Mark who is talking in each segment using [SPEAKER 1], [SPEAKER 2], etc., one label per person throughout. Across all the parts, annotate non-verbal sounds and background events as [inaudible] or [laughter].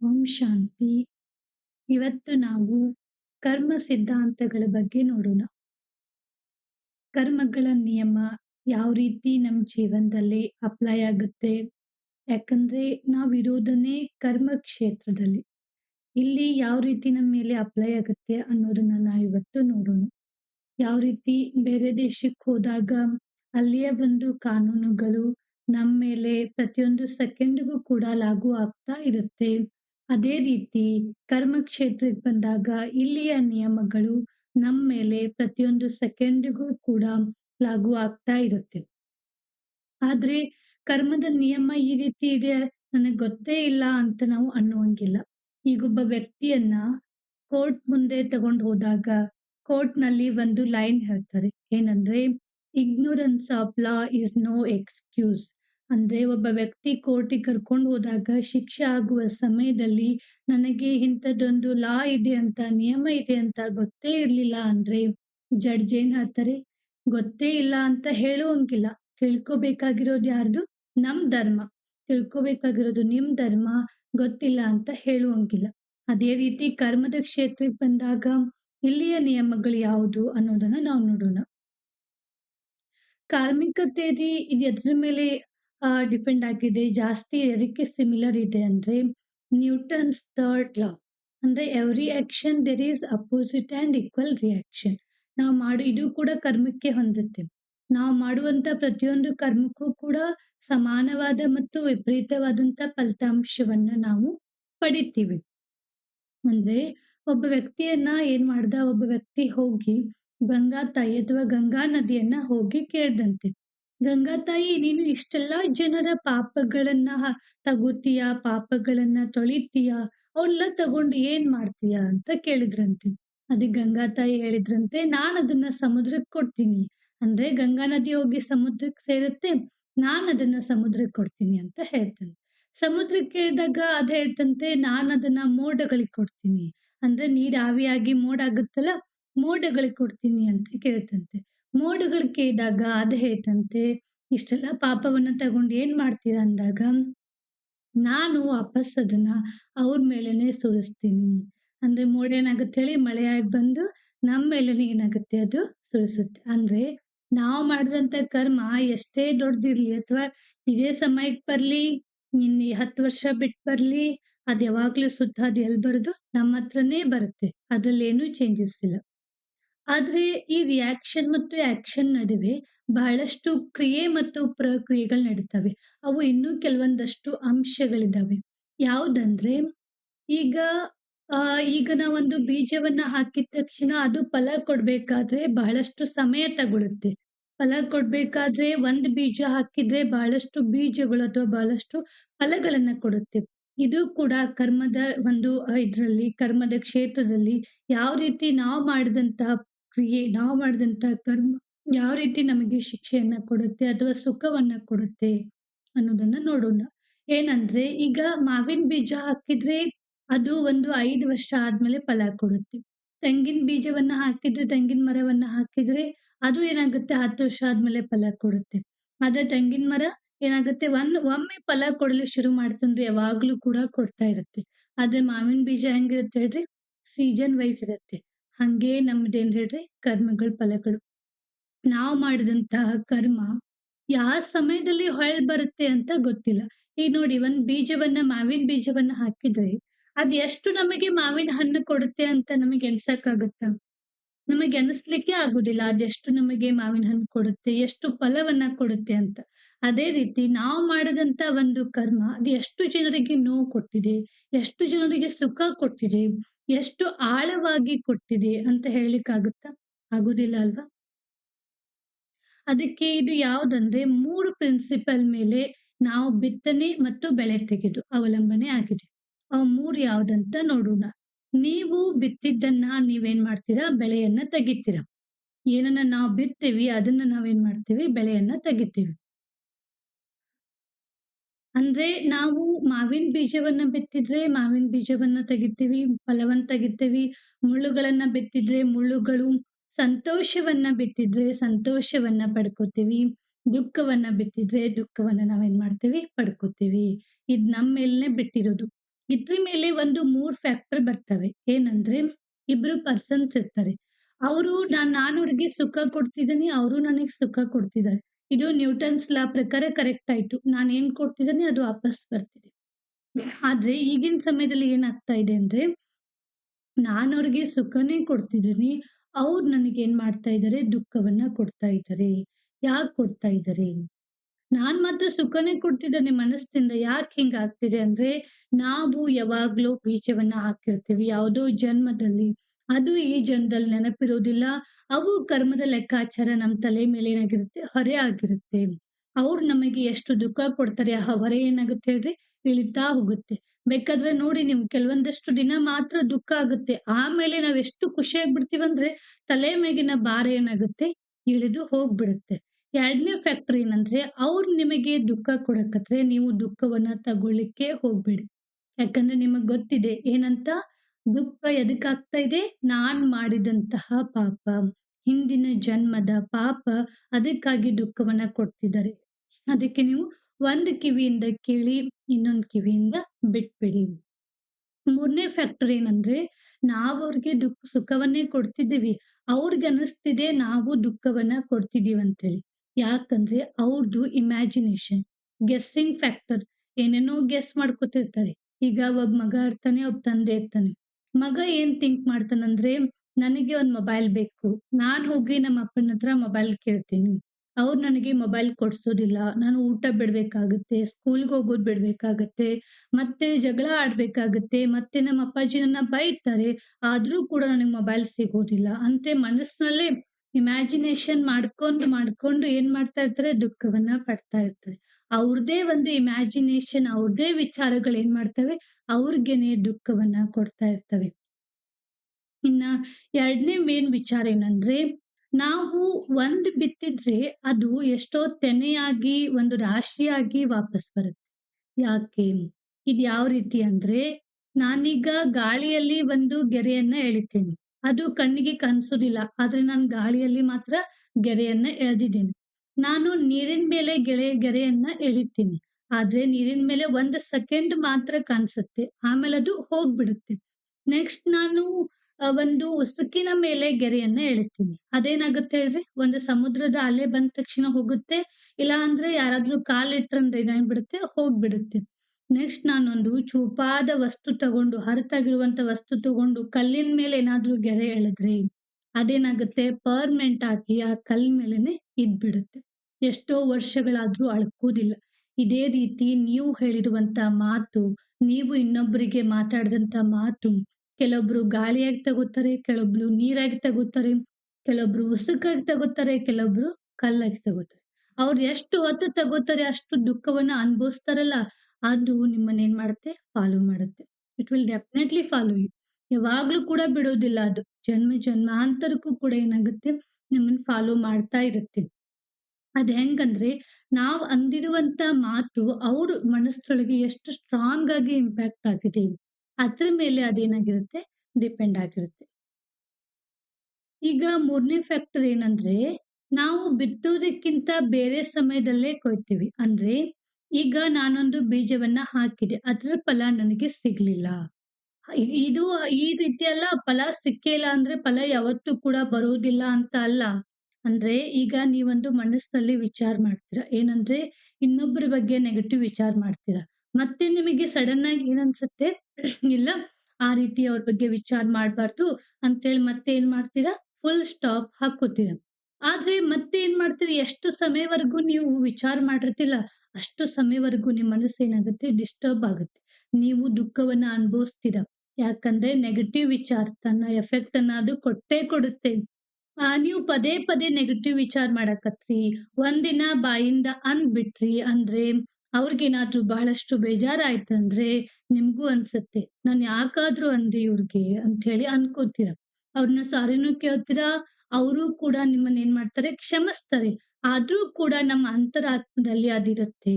[SPEAKER 1] ಓಂ ಶಾಂತಿ. ಇವತ್ತು ನಾವು ಕರ್ಮ ಸಿದ್ಧಾಂತಗಳ ಬಗ್ಗೆ ನೋಡೋಣ. ಕರ್ಮಗಳ ನಿಯಮ ಯಾವ ರೀತಿ ನಮ್ಮ ಜೀವನದಲ್ಲಿ ಅಪ್ಲೈ ಆಗುತ್ತೆ? ಯಾಕಂದ್ರೆ ನಾವಿರೋದನ್ನೇ ಕರ್ಮ ಕ್ಷೇತ್ರದಲ್ಲಿ. ಇಲ್ಲಿ ಯಾವ ರೀತಿ ನಮ್ಮ ಮೇಲೆ ಅಪ್ಲೈ ಆಗುತ್ತೆ ಅನ್ನೋದನ್ನ ನಾವು ಇವತ್ತು ನೋಡೋಣ. ಯಾವ ರೀತಿ ಬೇರೆ ದೇಶಕ್ಕೆ ಹೋದಾಗ ಅಲ್ಲಿಯ ಒಂದು ಕಾನೂನುಗಳು ನಮ್ಮ ಮೇಲೆ ಪ್ರತಿಯೊಂದು ಸೆಕೆಂಡ್‌ಗೂ ಕೂಡ ಲಾಗು ಆಗ್ತಾ ಇರುತ್ತೆ. ಅದೇ ರೀತಿ ಕರ್ಮ ಕ್ಷೇತ್ರಕ್ಕೆ ಬಂದಾಗ ಇಲ್ಲಿಯ ನಿಯಮಗಳು ನಮ್ಮ ಮೇಲೆ ಪ್ರತಿಯೊಂದು ಸೆಕೆಂಡ್‌ಗೂ ಕೂಡ ಲಾಗು ಆಗ್ತಾ ಇರುತ್ತೆ. ಆದ್ರೆ ಕರ್ಮದ ನಿಯಮ ಈ ರೀತಿ ಇದೆ, ನನಗೆ ಗೊತ್ತೇ ಇಲ್ಲ ಅಂತ ನಾವು ಅನ್ನುವಂಗಿಲ್ಲ. ಈಗೊಬ್ಬ ವ್ಯಕ್ತಿಯನ್ನ ಕೋರ್ಟ್ ಮುಂದೆ ತಗೊಂಡು ಹೋದಾಗ ಕೋರ್ಟ್‌ನಲ್ಲಿ ಒಂದು ಲೈನ್ ಹೇಳ್ತಾರೆ. ಏನಂದ್ರೆ ignorance of law is no excuse. ಅಂದ್ರೆ ಒಬ್ಬ ವ್ಯಕ್ತಿ ಕೋರ್ಟಿಗೆ ಕರ್ಕೊಂಡು ಹೋದಾಗ ಶಿಕ್ಷೆ ಆಗುವ ಸಮಯದಲ್ಲಿ ನನಗೆ ಇಂಥದ್ದೊಂದು ಲಾ ಇದೆ ಅಂತ, ನಿಯಮ ಇದೆ ಅಂತ ಗೊತ್ತೇ ಇರಲಿಲ್ಲ ಅಂದ್ರೆ ಜಡ್ಜ್ ಏನ್ ಹೇಳ್ತಾರೆ ಗೊತ್ತೇ ಇಲ್ಲ ಅಂತ ಹೇಳುವಂಗಿಲ್ಲ. ತಿಳ್ಕೊಬೇಕಾಗಿರೋದು ಯಾರ್ದು? ನಮ್ ಧರ್ಮ. ತಿಳ್ಕೊಬೇಕಾಗಿರೋದು ನಿಮ್ ಧರ್ಮ ಗೊತ್ತಿಲ್ಲ ಅಂತ ಹೇಳುವಂಗಿಲ್ಲ. ಅದೇ ರೀತಿ ಕರ್ಮದ ಕ್ಷೇತ್ರಕ್ಕೆ ಬಂದಾಗ ಇಲ್ಲಿಯ ನಿಯಮಗಳು ಯಾವುದು ಅನ್ನೋದನ್ನ ನಾವು ನೋಡೋಣ. ಕಾರ್ಮಿಕ ಇದು ಎದ್ರ ಮೇಲೆ ಆ, ಡಿಪೆಂಡ್ ಆಗಿದೆ. ಜಾಸ್ತಿ ಎದಕ್ಕೆ ಸಿಮಿಲರ್ ಇದೆ ಅಂದ್ರೆ ನ್ಯೂಟನ್ಸ್ ಥರ್ಡ್ ಲಾ. ಅಂದ್ರೆ every action there is opposite and equal reaction. ನಾವು ಮಾಡು ಇದು ಕೂಡ ಕರ್ಮಕ್ಕೆ ಹೊಂದುತ್ತೆ. ನಾವು ಮಾಡುವಂತ ಪ್ರತಿಯೊಂದು ಕರ್ಮಕ್ಕೂ ಕೂಡ ಸಮಾನವಾದ ಮತ್ತು ವಿಪರೀತವಾದಂತ ಫಲಿತಾಂಶವನ್ನ ನಾವು ಪಡಿತೀವಿ. ಅಂದ್ರೆ ಒಬ್ಬ ವ್ಯಕ್ತಿಯನ್ನ ಏನ್ ಮಾಡ್ದ ಒಬ್ಬ ವ್ಯಕ್ತಿ ಹೋಗಿ ಗಂಗಾ ತಾಯಿ ಅಥವಾ ಗಂಗಾ ನದಿಯನ್ನ ಹೋಗಿ ಕೇಳ್ದಂತೆ. ಗಂಗಾ ತಾಯಿ, ನೀನು ಇಷ್ಟೆಲ್ಲಾ ಜನರ ಪಾಪಗಳನ್ನ ತಗೋತೀಯ? ಪಾಪಗಳನ್ನ ತೊಳಿತೀಯ? ಅವನ್ನೆಲ್ಲ ತಗೊಂಡು ಏನ್ ಮಾಡ್ತೀಯ ಅಂತ ಕೇಳಿದ್ರಂತೆ. ಅದಕ್ಕೆ ಗಂಗಾ ತಾಯಿ ಹೇಳಿದ್ರಂತೆ ನಾನ್ ಅದನ್ನ ಸಮುದ್ರಕ್ಕೆ ಕೊಡ್ತೀನಿ. ಅಂದ್ರೆ ಗಂಗಾ ನದಿ ಹೋಗಿ ಸಮುದ್ರಕ್ಕೆ ಸೇರುತ್ತೆ ನಾನು ಅದನ್ನ ಸಮುದ್ರಕ್ಕೆ ಕೊಡ್ತೀನಿ ಅಂತ ಹೇಳ್ತಾನೆ ಸಮುದ್ರಕ್ಕೆ ಕೇಳಿದಾಗ ಅದ್ ಹೇಳ್ತಂತೆ ನಾನು ಅದನ್ನ ಮೋಡಗಳಿಗೆ ಕೊಡ್ತೀನಿ. ಅಂದ್ರೆ ನೀರ್ ಆವಿಯಾಗಿ ಮೋಡ ಆಗುತ್ತಲ್ಲ, ಮೋಡಗಳಿಗೆ ಕೊಡ್ತೀನಿ ಅಂತ ಕೇಳ್ತಂತೆ. ಮೋಡಗಳು ಕೇಳಿದಾಗ ಅದು ಹೇಳ್ತಂತೆ ಇಷ್ಟೆಲ್ಲ ಪಾಪವನ್ನ ತಗೊಂಡು ಏನು ಮಾಡ್ತೀರಾ ಅಂದಾಗ, ನಾನು ವಾಪಸ್ ಅದನ್ನ ಅವ್ರ ಮೇಲೆನೆ ಸುರಿಸ್ತೀನಿ. ಅಂದ್ರೆ ಮೋಡ ಏನಾಗುತ್ತೆ ಹೇಳಿ ಮಳೆಯಾಗಿ ಬಂದು ನಮ್ಮ ಮೇಲೇನೆ ಏನಾಗುತ್ತೆ ಅದು ಸುರಿಸುತ್ತೆ. ಅಂದ್ರೆ ನಾವು ಮಾಡಿದಂಥ ಕರ್ಮ ಎಷ್ಟೇ ದೊಡ್ಡದಿರ್ಲಿ ಅಥವಾ ಇದೇ ಸಮಯಕ್ಕೆ ಬರ್ಲಿ, ಇನ್ನು ಹತ್ತು ವರ್ಷ ಬಿಟ್ಟು ಬರ್ಲಿ, ಅದು ಯಾವಾಗ್ಲೂ ಸುತ್ತ ಅದು ಎಲ್ಲಿ ಬರೋದು ನಮ್ಮ ಹತ್ರನೇ ಬರುತ್ತೆ. ಅದ್ರಲ್ಲಿ ಏನೂ ಚೇಂಜಸ್ ಇಲ್ಲ. ಆದ್ರೆ ಈ ರಿಯಾಕ್ಷನ್ ಮತ್ತು ಆಕ್ಷನ್ ನಡುವೆ ಬಹಳಷ್ಟು ಕ್ರಿಯೆ ಮತ್ತು ಪ್ರಕ್ರಿಯೆಗಳು ನಡೀತವೆ. ಅವು ಇನ್ನೂ ಕೆಲವೊಂದಷ್ಟು ಅಂಶಗಳಿದ್ದಾವೆ ಯಾವುದಂದ್ರೆ, ಈಗ ಈಗ ನಾವೊಂದು ಬೀಜವನ್ನ ಹಾಕಿದ ತಕ್ಷಣ ಅದು ಫಲ ಕೊಡಬೇಕಾದ್ರೆ ಬಹಳಷ್ಟು ಸಮಯ ತಗೊಳುತ್ತೆ. ಫಲ ಕೊಡಬೇಕಾದ್ರೆ ಒಂದು ಬೀಜ ಹಾಕಿದ್ರೆ ಬಹಳಷ್ಟು ಬೀಜಗಳು ಅಥವಾ ಬಹಳಷ್ಟು ಫಲಗಳನ್ನು ಕೊಡುತ್ತೆ. ಇದು ಕೂಡ ಕರ್ಮದ ಒಂದು ಇದ್ರಲ್ಲಿ, ಕರ್ಮದ ಕ್ಷೇತ್ರದಲ್ಲಿ ಯಾವ ರೀತಿ ನಾವು ಮಾಡಿದಂತಹ ಕ್ರಿಯೆ ನಾವು ಮಾಡಿದಂಥ ಕರ್ಮ ಯಾವ ರೀತಿ ನಮಗೆ ಶಿಕ್ಷೆಯನ್ನ ಕೊಡುತ್ತೆ ಅಥವಾ ಸುಖವನ್ನ ಕೊಡುತ್ತೆ ಅನ್ನೋದನ್ನ ನೋಡೋಣ. ಏನಂದ್ರೆ ಈಗ ಮಾವಿನ ಬೀಜ ಹಾಕಿದ್ರೆ ಅದು ಒಂದು ಐದು ವರ್ಷ ಆದ್ಮೇಲೆ ಫಲ ಕೊಡುತ್ತೆ. ತೆಂಗಿನ ಬೀಜವನ್ನ ಹಾಕಿದ್ರೆ ತೆಂಗಿನ ಮರವನ್ನ ಹಾಕಿದ್ರೆ ಅದು ಏನಾಗುತ್ತೆ ಹತ್ತು ವರ್ಷ ಆದ್ಮೇಲೆ ಫಲ ಕೊಡುತ್ತೆ. ಆದ್ರೆ ತೆಂಗಿನ ಮರ ಏನಾಗುತ್ತೆ ಒನ್, ಒಮ್ಮೆ ಫಲ ಕೊಡಲು ಶುರು ಮಾಡ್ತಂದ್ರೆ ಯಾವಾಗ್ಲೂ ಕೂಡ ಕೊಡ್ತಾ ಇರುತ್ತೆ. ಆದ್ರೆ ಮಾವಿನ ಬೀಜ ಹೆಂಗಿರುತ್ತೆ ಹೇಳ್ರಿ ಸೀಸನ್ ವೈಸ್ ಇರುತ್ತೆ. ಹಂಗೆ ನಮ್ದೇನ್ ಹೇಳ್ರಿ? ಕರ್ಮಗಳ ಫಲಗಳು. ನಾವು ಮಾಡಿದಂತಹ ಕರ್ಮ ಯಾವ ಸಮಯದಲ್ಲಿ ಹೊಳ್ ಬರುತ್ತೆ ಅಂತ ಗೊತ್ತಿಲ್ಲ. ಈಗ ನೋಡಿ ಒಂದ್ ಬೀಜವನ್ನ ಮಾವಿನ ಬೀಜವನ್ನ ಹಾಕಿದ್ರೆ ಅದ್ ಎಷ್ಟು ನಮಗೆ ಮಾವಿನ ಹಣ್ಣು ಕೊಡುತ್ತೆ ಅಂತ ನಮಗೆ ಎಣ್ಸಕ್ಕಾಗತ್ತಾ? ನಮಗೆ ಎನಸ್ಲಿಕ್ಕೆ ಆಗುದಿಲ್ಲ. ಅದೆಷ್ಟು ನಮಗೆ ಮಾವಿನ ಹಣ್ಣು ಕೊಡುತ್ತೆ, ಎಷ್ಟು ಫಲವನ್ನ ಕೊಡುತ್ತೆ ಅಂತ. ಅದೇ ರೀತಿ ನಾವು ಮಾಡದಂತ ಒಂದು ಕರ್ಮ, ಅದು ಎಷ್ಟು ಜನರಿಗೆ ನೋವು ಕೊಟ್ಟಿದೆ, ಎಷ್ಟು ಜನರಿಗೆ ಸುಖ ಕೊಟ್ಟಿದೆ ಎಷ್ಟು ಆಳವಾಗಿ ಕೊಟ್ಟಿದೆ ಅಂತ ಹೇಳಲಿಕ್ಕಾಗುತ್ತಾ? ಆಗುದಿಲ್ಲ ಅಲ್ವಾ? ಅದಕ್ಕೆ ಇದು ಯಾವುದಂದ್ರೆ ಮೂರು ಪ್ರಿನ್ಸಿಪಲ್ ಮೇಲೆ ನಾವು ಬಿತ್ತನೆ ಮತ್ತು ಬೆಳೆ ತೆಗೆದು ಅವಲಂಬನೆ ಆಗಿದೆ. ಆ ಮೂರು ಯಾವ್ದಂತ ನೋಡೋಣ. ನೀವು ಬಿತ್ತಿದ್ದನ್ನ ನೀವೇನ್ ಮಾಡ್ತೀರಾ? ಬೆಳೆಯನ್ನ ತೆಗಿತೀರಾ. ಏನನ್ನ ನಾವು ಬಿತ್ತೀವಿ, ಅದನ್ನ ನಾವೇನ್ ಮಾಡ್ತೀವಿ? ಬೆಳೆಯನ್ನ ತೆಗಿತೀವಿ. ಅಂದ್ರೆ ನಾವು ಮಾವಿನ ಬೀಜವನ್ನ ಬಿತ್ತಿದ್ರೆ ಮಾವಿನ ಬೀಜವನ್ನ ತೆಗಿತೀವಿ ಫಲವನ್ನ ತೆಗಿತೀವಿ ಮುಳ್ಳುಗಳನ್ನ ಬಿತ್ತಿದ್ರೆ ಮುಳ್ಳುಗಳು ಸಂತೋಷವನ್ನ ಬಿತ್ತಿದ್ರೆ ಸಂತೋಷವನ್ನ ಪಡ್ಕೋತೀವಿ ದುಃಖವನ್ನ ಬಿತ್ತಿದ್ರೆ ದುಃಖವನ್ನ ನಾವೇನ್ ಮಾಡ್ತೀವಿ ಪಡ್ಕೋತೀವಿ ಇದ್ ನಮ್ಮ ಮೇಲ್ನೆ ಬಿಟ್ಟಿರೋದು ಇದ್ರ ಮೇಲೆ ಒಂದು ಮೂರ್ ಫ್ಯಾಕ್ಟರ್ ಬರ್ತವೆ. ಏನಂದ್ರೆ ಇಬ್ರು ಪರ್ಸನ್ಸ್ ಇರ್ತಾರೆ. ಅವರು ನಾನ್ ನಾನು ಅವ್ರಿಗೆ ಸುಖ ಕೊಡ್ತಿದ್ದೀನಿ, ಅವರು ನನಗೆ ಸುಖ ಕೊಡ್ತಿದ್ದಾರೆ. ಇದು ನ್ಯೂಟನ್ಸ್ ಲಾ ಪ್ರಕಾರ ಕರೆಕ್ಟ್ ಆಯ್ತು. ನಾನು ಏನ್ ಕೊಡ್ತಿದ್ದೇನೆ ಅದು ವಾಪಸ್ ಬರ್ತಿದೆ. ಆದ್ರೆ ಈಗಿನ ಸಮಯದಲ್ಲಿ ಏನಾಗ್ತಾ ಇದೆ ಅಂದ್ರೆ, ನಾನು ಅವ್ರಿಗೆ ಸುಖನೇ ಕೊಡ್ತಿದ್ದೀನಿ. ಅವ್ರು ನನಗೇನ್ ಮಾಡ್ತಾ ಇದ್ದಾರೆ, ದುಃಖವನ್ನ ಕೊಡ್ತಾ ಇದ್ದಾರೆ. ಯಾಕೆ ಕೊಡ್ತಾ ಇದ್ದಾರೆ? ನಾನ್ ಮಾತ್ರ ಸುಖನೇ ಕೊಡ್ತಿದ್ದೇನೆ ಮನಸ್ಸಿಂದ. ಯಾಕ್ ಹಿಂಗಾಗ್ತಿದೆ ಅಂದ್ರೆ, ನಾವು ಯಾವಾಗ್ಲೂ ಬೀಜವನ್ನ ಹಾಕಿರ್ತೀವಿ ಯಾವುದೋ ಜನ್ಮದಲ್ಲಿ. ಅದು ಈ ಜನದಲ್ಲಿ ನೆನಪಿರೋದಿಲ್ಲ. ಅವು ಕರ್ಮದ ಲೆಕ್ಕಾಚಾರ ನಮ್ ತಲೆ ಮೇಲೆ ಏನಾಗಿರುತ್ತೆ ಹೊರೆ ಆಗಿರುತ್ತೆ. ಅವ್ರು ನಮಗೆ ಎಷ್ಟು ದುಃಖ ಕೊಡ್ತಾರೆ, ಆ ಹೊರೆ ಏನಾಗುತ್ತೆ ಹೇಳ್ರಿ ಇಳಿತಾ ಹೋಗುತ್ತೆ. ಬೇಕಾದ್ರೆ ನೋಡಿ ನೀವು ಕೆಲವೊಂದಷ್ಟು ದಿನ ಮಾತ್ರ ದುಃಖ ಆಗುತ್ತೆ. ಆಮೇಲೆ ನಾವ್ ಎಷ್ಟು ಖುಷಿಯಾಗ್ಬಿಡ್ತೀವಂದ್ರೆ ತಲೆ ಮೇಗಿನ ಭಾರ ಏನಾಗುತ್ತೆ ಇಳಿದು ಹೋಗ್ಬಿಡುತ್ತೆ. ಎರಡನೇ ಫ್ಯಾಕ್ಟರ್ ಏನಂದ್ರೆ, ಅವ್ರು ನಿಮಗೆ ದುಃಖ ಕೊಡಕತ್ರೆ ನೀವು ದುಃಖವನ್ನ ತಗೊಳ್ಳಿಕ್ಕೆ ಹೋಗ್ಬೇಡಿ. ಯಾಕಂದ್ರೆ ನಿಮಗ್ ಗೊತ್ತಿದೆ ಏನಂತ, ದುಃಖ ಎದಕ್ಕಾಗ್ತಾ ಇದೆ? ನಾನ್ ಮಾಡಿದಂತಹ ಪಾಪ. ಹಿಂದಿನ ಜನ್ಮದ ಪಾಪ ಅದಕ್ಕಾಗಿ ದುಃಖವನ್ನ ಕೊಡ್ತಿದ್ದಾರೆ. ಅದಕ್ಕೆ ನೀವು ಒಂದು ಕಿವಿಯಿಂದ ಕೇಳಿ, ಇನ್ನೊಂದು ಕಿವಿಯಿಂದ ಬಿಟ್ಬಿಡಿ. ಮೂರನೇ ಫ್ಯಾಕ್ಟರ್ ಏನಂದ್ರೆ, ನಾವ್ ಅವ್ರಿಗೆ ದುಃಖ ಸುಖವನ್ನೇ ಕೊಡ್ತಿದ್ದೀವಿ. ಅವ್ರಿಗೆ ಅನಿಸ್ತಿದೆ ನಾವು ದುಃಖವನ್ನ ಅಂತೇಳಿ ಯಾಕಂದ್ರೆ ಅವ್ರದ್ದು ಇಮ್ಯಾಜಿನೇಷನ್, ಗೆಸ್ಸಿಂಗ್ ಫ್ಯಾಕ್ಟರ್ ಏನೇನೋ ಗೆಸ್ ಮಾಡ್ಕೊತಿರ್ತಾರೆ. ಈಗ ಒಬ್ಬ ಮಗ ಇರ್ತಾನೆ, ಒಬ್ಬ ತಂದೆ ಇರ್ತಾನೆ. ಮಗ ಏನ್ ಥಿಂಕ್ ಮಾಡ್ತಾನಂದ್ರೆ, ನನಗೆ ಒಂದು ಮೊಬೈಲ್ ಬೇಕು. ನಾನ್ ಹೋಗಿ ನಮ್ಮ ಅಪ್ಪನ ಹತ್ರ ಮೊಬೈಲ್ ಕೇಳ್ತೀನಿ. ಅವ್ರು ನನಗೆ ಮೊಬೈಲ್ ಕೊಡ್ಸೋದಿಲ್ಲ. ನಾನು ಊಟ ಬಿಡ್ಬೇಕಾಗತ್ತೆ ಸ್ಕೂಲ್‌ಗೆ ಹೋಗೋದ್ ಬಿಡ್ಬೇಕಾಗತ್ತೆ, ಮತ್ತೆ ಜಗಳ ಆಡ್ಬೇಕಾಗತ್ತೆ, ಮತ್ತೆ ನಮ್ಮ ಅಪ್ಪಾಜಿ ನನ್ನ ಬೈತಾರೆ. ಆದ್ರೂ ಕೂಡ ನನಗೆ ಮೊಬೈಲ್ ಸಿಗೋದಿಲ್ಲ. ಅಂತೆ ಮನಸ್ಸಿನಲ್ಲೇ ಇಮ್ಯಾಜಿನೇಷನ್ ಮಾಡ್ಕೊಂಡು, ಮಾಡ್ಕೊಂಡು ಏನ್ ಮಾಡ್ತಾ ಇರ್ತಾರೆ ದುಃಖವನ್ನ ಪಡ್ತಾ ಇರ್ತಾರೆ. ಅವ್ರದೇ ಒಂದು ಇಮ್ಯಾಜಿನೇಷನ್, ಅವ್ರದೇ ವಿಚಾರಗಳು ಏನ್ ಮಾಡ್ತವೆ ಅವ್ರಿಗೇನೆ ದುಃಖವನ್ನ ಕೊಡ್ತಾ ಇರ್ತವೆ. ಇನ್ನ ಎರಡನೇ ಮೇನ್ ವಿಚಾರ ಏನಂದ್ರೆ, ನಾವು ಒಂದ್ ಬಿತ್ತಿದ್ರೆ ಅದು ಎಷ್ಟೋ ತೆನೆಯಾಗಿ, ಒಂದು ರಾಶಿಯಾಗಿ ವಾಪಸ್ ಬರುತ್ತೆ. ಯಾಕೆ? ಇದು ಯಾವ ರೀತಿ ಅಂದ್ರೆ, ನಾನೀಗ ಗಾಳಿಯಲ್ಲಿ ಒಂದು ಗೆರೆಯನ್ನ ಎಳಿತೇನೆ ಅದು ಕಣ್ಣಿಗೆ ಕಾಣಿಸೋದಿಲ್ಲ. ಆದ್ರೆ ನಾನು ಗಾಳಿಯಲ್ಲಿ ಮಾತ್ರ ಗೆರೆಯನ್ನ ಎಳ್ದಿದ್ದೀನಿ. ನಾನು ನೀರಿನ ಮೇಲೆ ಗೆಳೆ ಗೆರೆಯನ್ನ ಎಳಿತೀನಿ. ಆದ್ರೆ ನೀರಿನ ಮೇಲೆ ಒಂದು ಸೆಕೆಂಡ್ ಮಾತ್ರ ಕಾಣಿಸುತ್ತೆ ಆಮೇಲೆ ಅದು ಹೋಗ್ಬಿಡುತ್ತೆ. ನೆಕ್ಸ್ಟ್ ನಾನು ಒಂದು ಉಸುಕಿನ ಮೇಲೆ ಗೆರೆಯನ್ನ ಎಳಿತೀನಿ. ಅದೇನಾಗುತ್ತೆ ಹೇಳ್ರಿ? ಒಂದು ಸಮುದ್ರದ ಅಲೆ ಬಂದ ತಕ್ಷಣ ಹೋಗುತ್ತೆ. ಇಲ್ಲ ಅಂದ್ರೆ ಯಾರಾದ್ರೂ ಕಾಲಿಟ್ರಂದ್ರೆ ಏನಾಗ್ಬಿಡುತ್ತೆ ಹೋಗ್ಬಿಡುತ್ತೆ. ನೆಕ್ಸ್ಟ್ ನಾನೊಂದು ಚೂಪಾದ ವಸ್ತು ತಗೊಂಡು, ಹರತಾಗಿರುವಂತ ವಸ್ತು ತಗೊಂಡು ಕಲ್ಲಿನ ಮೇಲೆ ಏನಾದ್ರೂ ಗೆರೆ ಎಳೆದ್ರೆ ಅದೇನಾಗುತ್ತೆ ಪರ್ಮನೆಂಟ್ ಆಗಿ ಆ ಕಲ್ ಮೇಲೆನೆ ಇದ್ಬಿಡುತ್ತೆ. ಎಷ್ಟೋ ವರ್ಷಗಳಾದ್ರೂ ಅಳ್ಕೋದಿಲ್ಲ. ಇದೇ ರೀತಿ ನೀವು ಹೇಳಿರುವಂತ ಮಾತು, ನೀವು ಇನ್ನೊಬ್ಬರಿಗೆ ಮಾತಾಡಿದಂತ ಮಾತು, ಕೆಲವೊಬ್ರು ಗಾಳಿಯಾಗಿ ತಗೋತಾರೆ, ಕೆಲವೊಬ್ರು ನೀರಾಗಿ ತಗೋತಾರೆ, ಕೆಲವೊಬ್ರು ಉಸುಕಾಗಿ ತಗೋತಾರೆ, ಕೆಲವೊಬ್ರು ಕಲ್ಲಾಗಿ ತಗೋತಾರೆ. ಅವ್ರು ಎಷ್ಟು ಹೊತ್ತು ತಗೋತಾರೆ ಅಷ್ಟು ದುಃಖವನ್ನ ಅನುಭವಿಸ್ತಾರಲ್ಲ, ಅದು ನಿಮ್ಮನ್ನ ಏನ್ ಮಾಡುತ್ತೆ ಫಾಲೋ ಮಾಡುತ್ತೆ. It will definitely follow you ಯಾವಾಗ್ಲೂ ಕೂಡ ಬಿಡೋದಿಲ್ಲ ಅದು. ಜನ್ಮ ಜನ್ಮಾಂತರಕ್ಕೂ ಕೂಡ ಏನಾಗುತ್ತೆ ನಿಮ್ಮನ್ನ ಫಾಲೋ ಮಾಡ್ತಾ ಇರುತ್ತೆ. ಅದ್ ಹೆಂಗಂದ್ರೆ, ನಾವು ಅಂದಿರುವಂತ ಮಾತು ಅವ್ರ ಮನಸ್ಸೊಳಗೆ ಎಷ್ಟು ಸ್ಟ್ರಾಂಗ್ ಆಗಿ ಇಂಪ್ಯಾಕ್ಟ್ ಆಗಿದೆ. ಅದ್ರ ಮೇಲೆ ಅದೇನಾಗಿರುತ್ತೆ ಡಿಪೆಂಡ್ ಆಗಿರುತ್ತೆ. ಈಗ ಮೂರನೇ ಫ್ಯಾಕ್ಟರ್ ಏನಂದ್ರೆ, ನಾವು ಬಿತ್ತೋದಕ್ಕಿಂತ ಬೇರೆ ಸಮಯದಲ್ಲೇ ಕೊಯ್ತೀವಿ. ಅಂದ್ರೆ ಈಗ ನಾನೊಂದು ಬೀಜವನ್ನ ಹಾಕಿದೆ. ಅದ್ರ ಫಲ ನನಗೆ ಸಿಗ್ಲಿಲ್ಲ. ಇದು ಈ ರೀತಿ ಎಲ್ಲ ಫಲ ಸಿಕ್ಕೇ ಇಲ್ಲ ಅಂದ್ರೆ ಫಲ ಯಾವತ್ತೂ ಕೂಡ ಬರೋದಿಲ್ಲ ಅಂತ ಅಲ್ಲ. ಅಂದ್ರೆ ಈಗ ನೀವೊಂದು ಮನಸ್ಸಿನಲ್ಲಿ ವಿಚಾರ ಮಾಡ್ತೀರಾ. ಏನಂದ್ರೆ ಇನ್ನೊಬ್ಬರ ಬಗ್ಗೆ ನೆಗೆಟಿವ್ ವಿಚಾರ ಮಾಡ್ತೀರಾ. ಮತ್ತೆ ನಿಮಗೆ ಸಡನ್ ಆಗಿ ಏನನ್ಸುತ್ತೆ [clears throat] ಇಲ್ಲ ಆ ರೀತಿ ಅವ್ರ ಬಗ್ಗೆ ವಿಚಾರ ಮಾಡಬಾರ್ದು ಅಂತೇಳಿ ಮತ್ತೆ ಏನ್ ಮಾಡ್ತೀರಾ ಫುಲ್ ಸ್ಟಾಪ್ ಹಾಕೋತೀರ ಆದ್ರೆ ಮತ್ತೆ ಏನ್ ಮಾಡ್ತೀರಿ ಎಷ್ಟು ಸಮಯವರೆಗೂ ನೀವು ವಿಚಾರ ಮಾಡಿರ್ತಿಲ್ಲ, ಅಷ್ಟು ಸಮಯವರೆಗೂ ನಿಮ್ ಮನಸ್ಸು ಏನಾಗುತ್ತೆ ಡಿಸ್ಟರ್ಬ್ ಆಗುತ್ತೆ. ನೀವು ದುಃಖವನ್ನ ಅನುಭವಿಸ್ತೀರಾ. ಯಾಕಂದ್ರೆ ನೆಗೆಟಿವ್ ವಿಚಾರ ತನ್ನ ಎಫೆಕ್ಟ್ ಅನ್ನ ಅದು ಕೊಟ್ಟೇ ಕೊಡುತ್ತೆ. ಆ ನೀವು ಪದೇ ಪದೇ ನೆಗೆಟಿವ್ ವಿಚಾರ ಮಾಡಕತ್ರಿ, ಒಂದಿನ ಬಾಯಿಂದ ಅಂದ್ಬಿಟ್ರಿ ಅಂದ್ರೆ ಅವ್ರಿಗೇನಾದ್ರೂ ಬಹಳಷ್ಟು ಬೇಜಾರಾಯ್ತಂದ್ರೆ ನಿಮ್ಗೂ ಅನ್ಸುತ್ತೆ. "ನಾನು ಯಾಕಾದ್ರೂ ಅಂದೆ ಇವ್ರಿಗೆ ಅಂತ ಹೇಳಿ ಅನ್ಕೋತೀರ. ಅವ್ರನ್ನ ಸಾರಿನೂ ಕೇಳ್ತೀರಾ, ಅವರು ಕೂಡ ನಿಮ್ಮನ್ನ ಏನ್ ಮಾಡ್ತಾರೆ ಕ್ಷಮಿಸ್ತಾರೆ. ಆದ್ರೂ ಕೂಡ ನಮ್ಮ ಅಂತರಾತ್ಮದಲ್ಲಿ ಅದಿರುತ್ತೆ.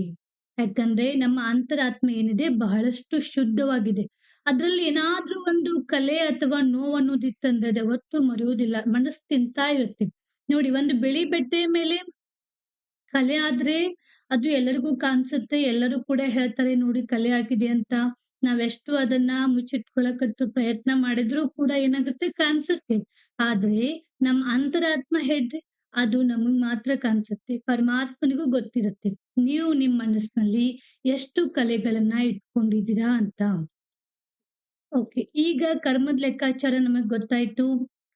[SPEAKER 1] ಯಾಕಂದ್ರೆ ನಮ್ಮ ಅಂತರಾತ್ಮ ಏನಿದೆ ಬಹಳಷ್ಟು ಶುದ್ಧವಾಗಿದೆ. ಅದ್ರಲ್ಲಿ ಏನಾದ್ರೂ ಒಂದು ಕಲೆ ಅಥವಾ ನೋವು ಅನ್ನೋದಿತ್ತಂದ್ರೆ ಅದು ಯಾವತ್ತೂ ಮರೆಯೋದಿಲ್ಲ. ಮನಸ್ಸು ತಿಂತಾ ಇರುತ್ತೆ. ನೋಡಿ, ಒಂದು ಬಿಳಿ ಬೆಟ್ಟೆ ಮೇಲೆ ಕಲೆ ಆದ್ರೆ ಅದು ಎಲ್ಲರಿಗೂ ಕಾಣಿಸುತ್ತೆ ಎಲ್ಲರೂ ಕೂಡ ಹೇಳ್ತಾರೆ, ನೋಡಿ, ಕಲೆ ಆಗಿದೆ ಅಂತ. ನಾವೆಷ್ಟು ಅದನ್ನ ಮುಚ್ಚಿಟ್ಕೊಳಕಟ್ಟು ಪ್ರಯತ್ನ ಮಾಡಿದ್ರು ಕೂಡ ಏನಾಗುತ್ತೆ ಕಾಣಿಸುತ್ತೆ. ಆದ್ರೆ ನಮ್ಮ ಅಂತರಾತ್ಮ ಹೇಳ್ರಿ ಅದು ನಮಗ್ ಮಾತ್ರ ಕಾಣಿಸುತ್ತೆ. ಪರಮಾತ್ಮನಿಗೂ ಗೊತ್ತಿರುತ್ತೆ. ನೀವು ನಿಮ್ ಮನಸ್ಸಿನಲ್ಲಿ ಎಷ್ಟು ಕಲೆಗಳನ್ನ ಇಟ್ಕೊಂಡಿದ್ದೀರಾ ಅಂತ. ಓಕೆ. ಈಗ ಕರ್ಮದ ಲೆಕ್ಕಾಚಾರ ನಮಗ್ ಗೊತ್ತಾಯ್ತು.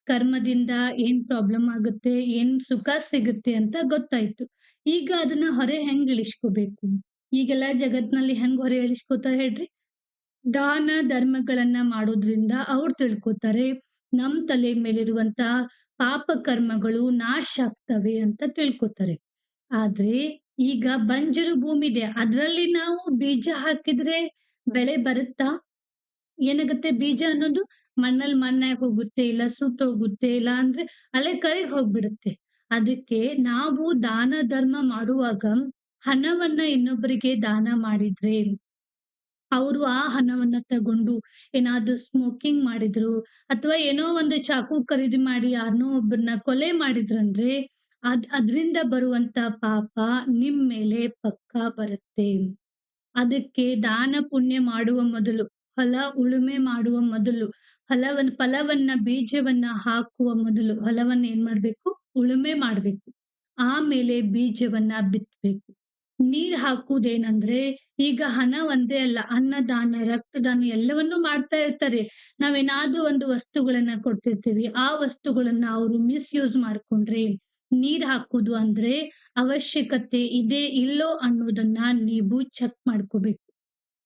[SPEAKER 1] ಕರ್ಮದಿಂದ ಏನ್ ಪ್ರಾಬ್ಲಮ್ ಆಗುತ್ತೆ, ಏನ್ ಸುಖ ಸಿಗುತ್ತೆ ಅಂತ ಗೊತ್ತಾಯ್ತು. ಈಗ ಅದನ್ನ ಹೊರೆ ಹೆಂಗ್ ಇಳಿಸ್ಕೋಬೇಕು? ಈಗೆಲ್ಲ ಜಗತ್ನಲ್ಲಿ ಹೆಂಗ್ ಹೊರೆ ಇಳಿಸ್ಕೋತಾರೆ ಹೇಳ್ರಿ? ದಾನ ಧರ್ಮಗಳನ್ನ ಮಾಡೋದ್ರಿಂದ ಅವ್ರು ತಿಳ್ಕೊತಾರೆ. ನಮ್ ತಲೆ ಮೇಲಿರುವಂತ ಪಾಪ ಕರ್ಮಗಳು ನಾಶ ಆಗ್ತವೆ ಅಂತ ತಿಳ್ಕೊತಾರೆ. ಆದ್ರೆ ಈಗ ಬಂಜರು ಭೂಮಿ ಇದೆ. ಅದ್ರಲ್ಲಿ ನಾವು ಬೀಜ ಹಾಕಿದ್ರೆ ಬೆಳೆ ಬರುತ್ತಾ? ಏನಾಗುತ್ತೆ ಬೀಜ ಅನ್ನೋದು ಮಣ್ಣಲ್ಲಿ ಮಣ್ಣಾಗಿ ಹೋಗುತ್ತೆ, ಇಲ್ಲ ಸುಟ್ಟೋಗುತ್ತೆ, ಇಲ್ಲ ಅಂದ್ರೆ ಅಲ್ಲೇ ಕರಿಗ್ ಹೋಗ್ಬಿಡುತ್ತೆ. ಅದಕ್ಕೆ ನಾವು ದಾನ ಧರ್ಮ ಮಾಡುವಾಗ ಹಣವನ್ನ ಇನ್ನೊಬ್ಬರಿಗೆ ದಾನ ಮಾಡಿದ್ರೆ ಅವರು ಆ ಹಣವನ್ನ ತಗೊಂಡು ಏನಾದ್ರು ಸ್ಮೋಕಿಂಗ್ ಮಾಡಿದ್ರು ಅಥವಾ ಏನೋ ಒಂದು ಚಾಕು ಖರೀದಿ ಮಾಡಿ ಯಾರನ್ನೋ ಒಬ್ಬರನ್ನ ಕೊಲೆ ಮಾಡಿದ್ರಂದ್ರೆ ಅದ್ ಅದರಿಂದ ಬರುವಂತ ಪಾಪ ನಿಮ್ ಮೇಲೆ ಪಕ್ಕಾ ಬರುತ್ತೆ. ಅದಕ್ಕೆ ದಾನ ಪುಣ್ಯ ಮಾಡುವ ಮೊದಲು, ಹೊಲ ಉಳುಮೆ ಮಾಡುವ ಮೊದಲು, ಹೊಲವನ್ನ ಫಲವನ್ನ ಬೀಜವನ್ನ ಹಾಕುವ ಮೊದಲು ಹೊಲವನ್ನ ಏನ್ ಮಾಡ್ಬೇಕು? ಉಳುಮೆ ಮಾಡ್ಬೇಕು. ಆಮೇಲೆ ಬೀಜವನ್ನ ಬಿತ್ತಬೇಕು ನೀರ್ ಹಾಕುವುದೇನಂದ್ರೆ ಈಗ ಹಣ ಒಂದೇ ಅಲ್ಲ ಅನ್ನದಾನ, ರಕ್ತದಾನ ಎಲ್ಲವನ್ನೂ ಮಾಡ್ತಾ ಇರ್ತಾರೆ. ನಾವೇನಾದ್ರೂ ಒಂದು ವಸ್ತುಗಳನ್ನ ಕೊಡ್ತಿರ್ತೀವಿ. ಆ ವಸ್ತುಗಳನ್ನ ಅವ್ರು ಮಿಸ್‌ಯೂಸ್ ಮಾಡ್ಕೊಂಡ್ರೆ ನೀರ್ ಹಾಕುದು ಅಂದ್ರೆ ಅವಶ್ಯಕತೆ ಇದೆ ಇಲ್ಲೋ ಅನ್ನೋದನ್ನ ನೀವು ಚೆಕ್ ಮಾಡ್ಕೋಬೇಕು.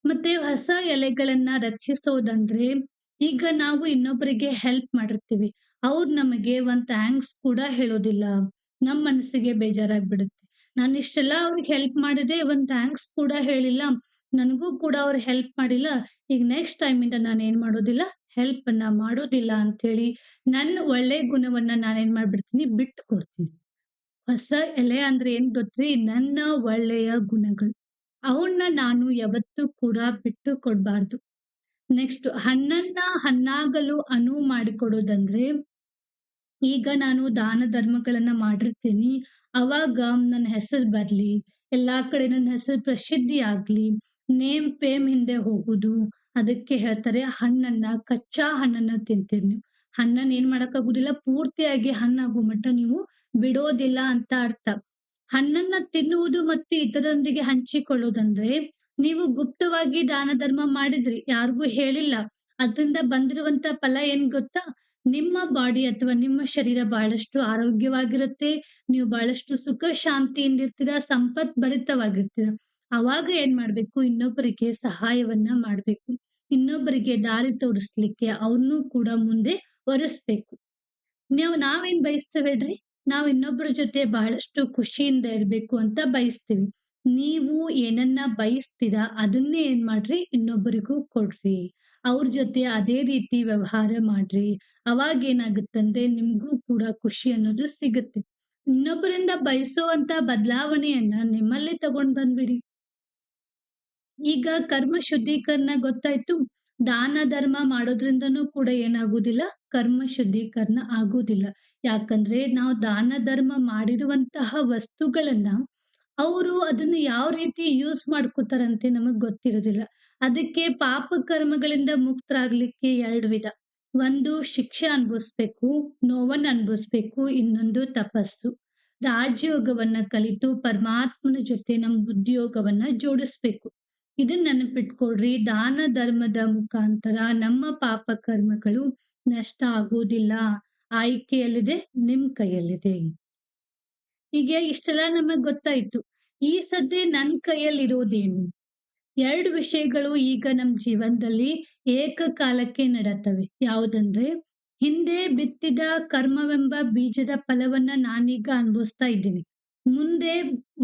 [SPEAKER 1] ಮತ್ತೆ ಹೊಸ ಎಲೆಗಳನ್ನ ರಕ್ಷಿಸೋದಂದ್ರೆ ಈಗ ನಾವು ಇನ್ನೊಬ್ಬರಿಗೆ ಹೆಲ್ಪ್ ಮಾಡಿರ್ತೀವಿ. ಅವ್ರು ನಮಗೆ ಒಂದ್ ಥ್ಯಾಂಕ್ಸ್ ಕೂಡ ಹೇಳೋದಿಲ್ಲ. ನಮ್ ಮನಸ್ಸಿಗೆ ಬೇಜಾರಾಗ್ಬಿಡುತ್ತೆ. ನಾನು ಇಷ್ಟೆಲ್ಲ ಅವ್ರಿಗೆ ಹೆಲ್ಪ್ ಮಾಡಿದೆ ಒಂದ್ ಥ್ಯಾಂಕ್ಸ್ ಕೂಡ ಹೇಳಿಲ್ಲ. ನನಗೂ ಕೂಡ ಅವ್ರು ಹೆಲ್ಪ್ ಮಾಡಿಲ್ಲ. ಈಗ ನೆಕ್ಸ್ಟ್ ಟೈಮಿಂದ ಏನ್ ಮಾಡೋದಿಲ್ಲ, ಹೆಲ್ಪ್ ಅನ್ನ ಮಾಡೋದಿಲ್ಲ ಅಂತೇಳಿ ನನ್ನ ಒಳ್ಳೆ ಗುಣವನ್ನ ನಾನೇನ್ ಮಾಡ್ಬಿಡ್ತೀನಿ ಬಿಟ್ಟು ಕೊಡ್ತೀನಿ. ಹೊಸ ಎಲೆ ಅಂದ್ರೆ ಏನ್ ಗೊತ್ತ್ರಿ? ನನ್ನ ಒಳ್ಳೆಯ ಗುಣಗಳು. ಅವನ್ನ ನಾನು ಯಾವತ್ತೂ ಕೂಡ ಬಿಟ್ಟು ಕೊಡಬಾರ್ದು ನೆಕ್ಸ್ಟ್ ಹಣ್ಣನ್ನ ಹಣ್ಣಾಗಲು ಅನುವು ಮಾಡಿಕೊಡೋದಂದ್ರೆ ಈಗ ನಾನು ದಾನ ಧರ್ಮಗಳನ್ನ ಮಾಡಿರ್ತೀನಿ. ಅವಾಗ ನನ್ನ ಹೆಸರು ಬರ್ಲಿ, ಎಲ್ಲಾ ಕಡೆ ನನ್ನ ಹೆಸರು ಪ್ರಸಿದ್ಧಿ ಆಗ್ಲಿ, ನೇಮ್ ಪೇಮ್ ಹಿಂದೆ ಹೋಗುದು. ಅದಕ್ಕೆ ಹೇಳ್ತಾರೆ ಹಣ್ಣನ್ನ ಕಚ್ಚಾ ಹಣ್ಣನ್ನ ತಿಂತೀರಿ ನೀವು. ಹಣ್ಣನ್ನ ಏನ್ ಮಾಡಕ್ಕಾಗುದಿಲ್ಲ ಪೂರ್ತಿಯಾಗಿ ಹಣ್ಣಾಗೋ ಮಟ್ಟ ನೀವು ಬಿಡೋದಿಲ್ಲ ಅಂತ ಅರ್ಥ. ಹಣ್ಣನ್ನ ತಿನ್ನುವುದು ಮತ್ತು ಇತರರೊಂದಿಗೆ ಹಂಚಿಕೊಳ್ಳುವುದಂದ್ರೆ ನೀವು ಗುಪ್ತವಾಗಿ ದಾನ ಧರ್ಮ ಮಾಡಿದ್ರಿ. ಯಾರಿಗೂ ಹೇಳಿಲ್ಲ. ಅದರಿಂದ ಬಂದಿರುವಂತ ಫಲ ಏನ್ ಗೊತ್ತಾ? ನಿಮ್ಮ ಬಾಡಿ ಅಥವಾ ನಿಮ್ಮ ಶರೀರ ಬಹಳಷ್ಟು ಆರೋಗ್ಯವಾಗಿರುತ್ತೆ. ನೀವು ಬಹಳಷ್ಟು ಸುಖ ಶಾಂತಿಯಿಂದಿರ್ತೀರ, ಸಂಪತ್ ಭರಿತವಾಗಿರ್ತೀರ. ಅವಾಗ ಏನ್ ಮಾಡ್ಬೇಕು? ಇನ್ನೊಬ್ಬರಿಗೆ ಸಹಾಯವನ್ನ ಮಾಡ್ಬೇಕು. ಇನ್ನೊಬ್ಬರಿಗೆ ದಾರಿ ತೋರಿಸ್ಲಿಕ್ಕೆ ಅವ್ರನ್ನೂ ಕೂಡ ಮುಂದೆ ಒರೆಸ್ಬೇಕು. ನೀವು ನಾವೇನ್ ಬಯಸ್ತೇವೆ ಹೇಳ್ರಿ? ನಾವು ಇನ್ನೊಬ್ಬರ ಜೊತೆ ಬಹಳಷ್ಟು ಖುಷಿಯಿಂದ ಇರಬೇಕು ಅಂತ ಬಯಸ್ತೀವಿ. ನೀವು ಏನನ್ನ ಬಯಸ್ತೀರಾ ಅದನ್ನೇ ಏನ್ ಮಾಡ್ರಿ? ಇನ್ನೊಬ್ಬರಿಗೂ ಕೊಡ್ರಿ. ಅವ್ರ ಜೊತೆ ಅದೇ ರೀತಿ ವ್ಯವಹಾರ ಮಾಡ್ರಿ. ಅವಾಗ ಏನಾಗುತ್ತಂದ್ರೆ ನಿಮ್ಗೂ ಕೂಡ ಖುಷಿ ಅನ್ನೋದು ಸಿಗುತ್ತೆ. ಇನ್ನೊಬ್ಬರಿಂದ ಬಯಸುವಂತ ಬದಲಾವಣೆಯನ್ನ ನಿಮ್ಮಲ್ಲೇ ತಗೊಂಡ್ ಬಂದ್ಬಿಡಿ. ಈಗ ಕರ್ಮ ಶುದ್ಧೀಕರಣ ಗೊತ್ತಾಯ್ತು. ದಾನ ಧರ್ಮ ಮಾಡೋದ್ರಿಂದನೂ ಕೂಡ ಏನಾಗುದಿಲ್ಲ? ಕರ್ಮ ಶುದ್ಧೀಕರಣ ಆಗುವುದಿಲ್ಲ. ಯಾಕಂದ್ರೆ ನಾವು ದಾನ ಧರ್ಮ ಮಾಡಿರುವಂತಹ ವಸ್ತುಗಳನ್ನ ಅವರು ಅದನ್ನ ಯಾವ ರೀತಿ ಯೂಸ್ ಮಾಡ್ಕೋತಾರಂತೆ ನಮಗ್ ಗೊತ್ತಿರೋದಿಲ್ಲ. ಅದಕ್ಕೆ ಪಾಪ ಕರ್ಮಗಳಿಂದ ಮುಕ್ತರಾಗ್ಲಿಕ್ಕೆ ಎರಡು ವಿಧ. ಒಂದು ಶಿಕ್ಷೆ ಅನುಭವಿಸ್ಬೇಕು, ನೋವನ್ನ ಅನುಭವಿಸ್ಬೇಕು. ಇನ್ನೊಂದು ತಪಸ್ಸು. ರಾಜಯೋಗವನ್ನ ಕಲಿತು ಪರಮಾತ್ಮನ ಜೊತೆ ನಮ್ ಬುದ್ಧಿಯೋಗವನ್ನ ಜೋಡಿಸ್ಬೇಕು. ಇದನ್ನ ನೆನಪಿಟ್ಕೊಳ್ರಿ. ದಾನ ಧರ್ಮದ ಮುಖಾಂತರ ನಮ್ಮ ಪಾಪ ಕರ್ಮಗಳು ನಷ್ಟ ಆಗೋದಿಲ್ಲ. ಆಯ್ಕೆ ನಿಮ್ಮ ನಿಮ್ ಕೈಯಲ್ಲಿದೆ. ಈಗ ಇಷ್ಟೆಲ್ಲ ನಮಗ್ ಗೊತ್ತಾಯ್ತು. ಈ ಸದ್ಯ ನನ್ ಕೈಯಲ್ಲಿರೋದೇನು? ಎರಡು ವಿಷಯಗಳು ಈಗ ನಮ್ ಜೀವನದಲ್ಲಿ ಏಕಕಾಲಕ್ಕೆ ನಡತವೆ ಯಾವುದಂದ್ರೆ, ಹಿಂದೆ ಬಿತ್ತಿದ ಕರ್ಮವೆಂಬ ಬೀಜದ ಫಲವನ್ನ ನಾನೀಗ ಅನುಭವಿಸ್ತಾ ಇದ್ದೀನಿ. ಮುಂದೆ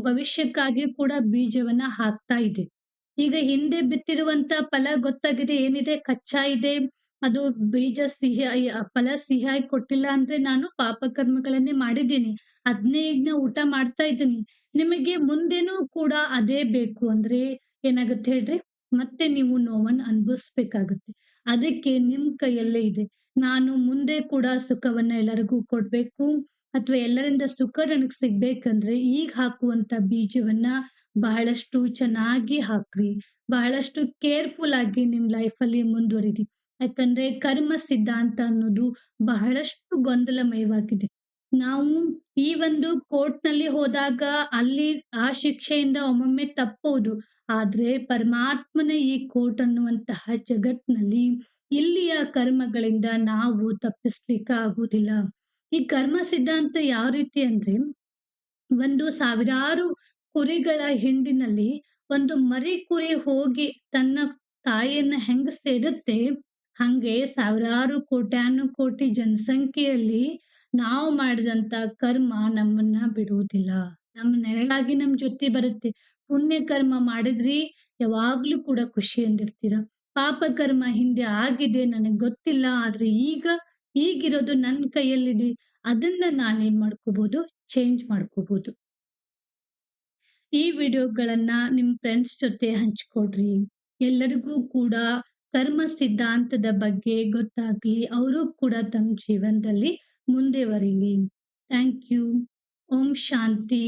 [SPEAKER 1] ಭವಿಷ್ಯಕ್ಕಾಗಿ ಕೂಡ ಬೀಜವನ್ನ ಹಾಕ್ತಾ ಇದ್ದೀನಿ. ಈಗ ಹಿಂದೆ ಬಿತ್ತಿರುವಂತ ಫಲ ಗೊತ್ತಾಗಿದೆ, ಏನಿದೆ? ಕಚ್ಚಾ ಇದೆ. ಅದು ಬೀಜ ಸಿಹಿ, ಫಲ ಸಿಹಿಯಾಗಿ ಕೊಟ್ಟಿಲ್ಲ ಅಂದ್ರೆ ನಾನು ಪಾಪ ಕರ್ಮಗಳನ್ನೇ ಮಾಡಿದ್ದೀನಿ. ಅದ್ನೇ ಈಗ ಊಟ ಮಾಡ್ತಾ ಇದ್ದೀನಿ. ನಿಮಗೆ ಮುಂದೆನೂ ಕೂಡ ಅದೇ ಬೇಕು ಅಂದ್ರೆ ಏನಾಗುತ್ತೆ ಹೇಳ್ರಿ? ಮತ್ತೆ ನೀವು ನೋವನ್ನ ಅನುಭವಿಸ್ಬೇಕಾಗುತ್ತೆ. ಅದಕ್ಕೆ ನಿಮ್ ಕೈಯಲ್ಲೇ ಇದೆ. ನಾನು ಮುಂದೆ ಕೂಡ ಸುಖವನ್ನ ಎಲ್ಲರಿಗೂ ಕೊಡ್ಬೇಕು ಅಥವಾ ಎಲ್ಲರಿಂದ ಸುಖ ನನಗ್ ಸಿಗ್ಬೇಕಂದ್ರೆ ಈಗ ಹಾಕುವಂತ ಬೀಜವನ್ನ ಬಹಳಷ್ಟು ಚೆನ್ನಾಗಿ ಹಾಕ್ರಿ. ಬಹಳಷ್ಟು ಕೇರ್‌ಫುಲ್ ಆಗಿ ನಿಮ್ ಲೈಫಲ್ಲಿ ಮುಂದುವರಿರಿ. ಯಾಕಂದ್ರೆ ಕರ್ಮ ಸಿದ್ಧಾಂತ ಅನ್ನೋದು ಬಹಳಷ್ಟು ಗೊಂದಲಮಯವಾಗಿದೆ. ನಾವು ಈ ಒಂದು ಕೋರ್ಟ್‌ನಲ್ಲಿ ಹೋದಾಗ ಅಲ್ಲಿ ಆ ಶಿಕ್ಷೆಯಿಂದ ಒಮ್ಮೊಮ್ಮೆ ತಪ್ಪಬಹುದು. ಆದ್ರೆ ಪರಮಾತ್ಮನ ಈ ಕೋರ್ಟ್ ಅನ್ನುವಂತಹ ಜಗತ್‌ನಲ್ಲಿ ಇಲ್ಲಿಯ ಕರ್ಮಗಳಿಂದ ನಾವು ತಪ್ಪಿಸ್ಲಿಕ್ಕೆ ಆಗುವುದಿಲ್ಲ. ಈ ಕರ್ಮ ಸಿದ್ಧಾಂತ ಯಾವ ರೀತಿ ಅಂದ್ರೆ ಒಂದು ಸಾವಿರಾರು ಕುರಿಗಳ ಹಿಂಡಿನಲ್ಲಿ ಒಂದು ಮರಿ ಕುರಿ ಹೋಗಿ ತನ್ನ ತಾಯಿಯನ್ನ ಹೆಂಗ್ ಸೇರುತ್ತೆ, ಹಂಗೆ ಸಾವಿರಾರು ಕೋಟ್ಯಾನುಕೋಟಿ ಜನಸಂಖ್ಯೆಯಲ್ಲಿ ನಾವು ಮಾಡಿದಂತ ಕರ್ಮ ನಮ್ಮನ್ನ ಬಿಡುವುದಿಲ್ಲ. ನಮ್ಮ ನೆರಳಾಗಿ ನಮ್ಮ ಜೊತೆ ಬರುತ್ತೆ. ಪುಣ್ಯ ಕರ್ಮ ಮಾಡಿದ್ರಿ, ಯಾವಾಗ್ಲೂ ಕೂಡ ಖುಷಿಯಿಂದಿರ್ತೀರ. ಪಾಪ ಕರ್ಮ ಹಿಂದೆ ಆಗಿದೆ, ನನಗ್ ಗೊತ್ತಿಲ್ಲ. ಆದ್ರೆ ಈಗ ಈಗಿರೋದು ನನ್ ಕೈಯಲ್ಲಿದೆ. ಅದನ್ನ ನಾನೇನ್ ಮಾಡ್ಕೋಬಹುದು ಚೇಂಜ್ ಮಾಡ್ಕೋಬಹುದು. ಈ ವಿಡಿಯೋಗಳನ್ನ ನಿಮ್ ಫ್ರೆಂಡ್ಸ್ ಜೊತೆ ಹಂಚ್ಕೊಡ್ರಿ. ಎಲ್ಲರಿಗೂ ಕೂಡ ಕರ್ಮ ಸಿದ್ಧಾಂತದ ಬಗ್ಗೆ ಗೊತ್ತಾಗ್ಲಿ. ಅವರು ಕೂಡ ತಮ್ಮ ಜೀವನದಲ್ಲಿ ಮುಂದೆ ಬರೀಲಿ. Thank you. Om Shanti.